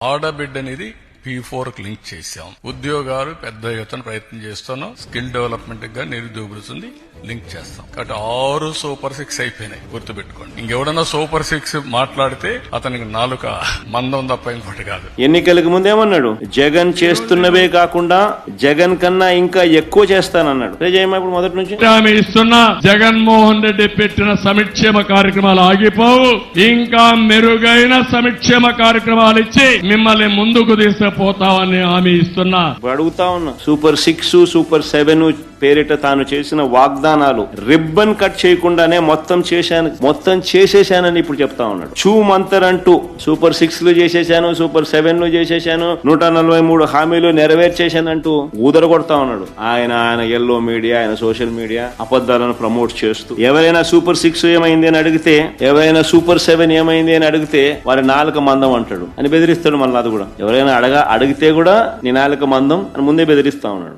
ఆడబిడ్డ అనేది పీ ఫోర్కి లింక్ చేశాం. ఉద్యోగాలు పెద్ద ఎత్తున ప్రయత్నం చేస్తున్నాం. స్కిల్ డెవలప్మెంట్గా నిరుద్యోగులుంది లింక్ చేస్తాం. కాబట్టి ఆరు సూపర్ సిక్స్ అయిపోయినాయి. గుర్తుపెట్టుకోండి. ఇంకెవడన్నా సూపర్ సిక్స్ మాట్లాడితే అతనికి నాలుక మందం తప్ప ఇంకోటి కాదు. ఎన్నికలకు ముందేమన్నాడు? జగన్ చేస్తున్నవే కాకుండా జగన్ కన్నా ఇంకా ఎక్కువ చేస్తానన్నాడు. ఇప్పుడు మొదటి నుంచి. హామీ ఇస్తున్నా జగన్మోహన్ రెడ్డి పెట్టిన సంక్షేమ కార్యక్రమాలు ఆగిపోవు. ఇంకా మెరుగైన సంక్షేమ కార్యక్రమాలు ఇచ్చి మిమ్మల్ని ముందుకు పోతామని హామీ ఇస్తున్నా. అడుగుతా ఉన్నా. సూపర్ సిక్స్ సూపర్ సెవెన్ పేరిట తాను చేసిన వాగ్దానాలు రిబ్బన్ కట్ చేయకుండానే మొత్తం చేశాను మొత్తం చేసేశానని ఇప్పుడు చెప్తా ఉన్నాడు. చూ మంతర్ అంటూ సూపర్ సిక్స్లు చేసేశాను సూపర్ సెవెన్లు చేసేశాను నూట నలభై మూడు హామీలు నెరవేర్చేశానంటూ ఊదర కొడతా ఉన్నాడు. ఆయన ఆయన ఎల్లో మీడియా ఆయన సోషల్ మీడియా అబద్ధాలను ప్రమోట్ చేస్తూ. ఎవరైనా సూపర్ సిక్స్ ఏమైంది అని అడిగితే ఎవరైనా సూపర్ సెవెన్ ఏమైంది అని అడిగితే వారి నాలుక మందం అంటాడు. అని బెదిరిస్తాడు మళ్ళీ అది కూడా. ఎవరైనా అడగా అడిగితే కూడా నీ మందం అని ముందే బెదిరిస్తా ఉన్నాడు.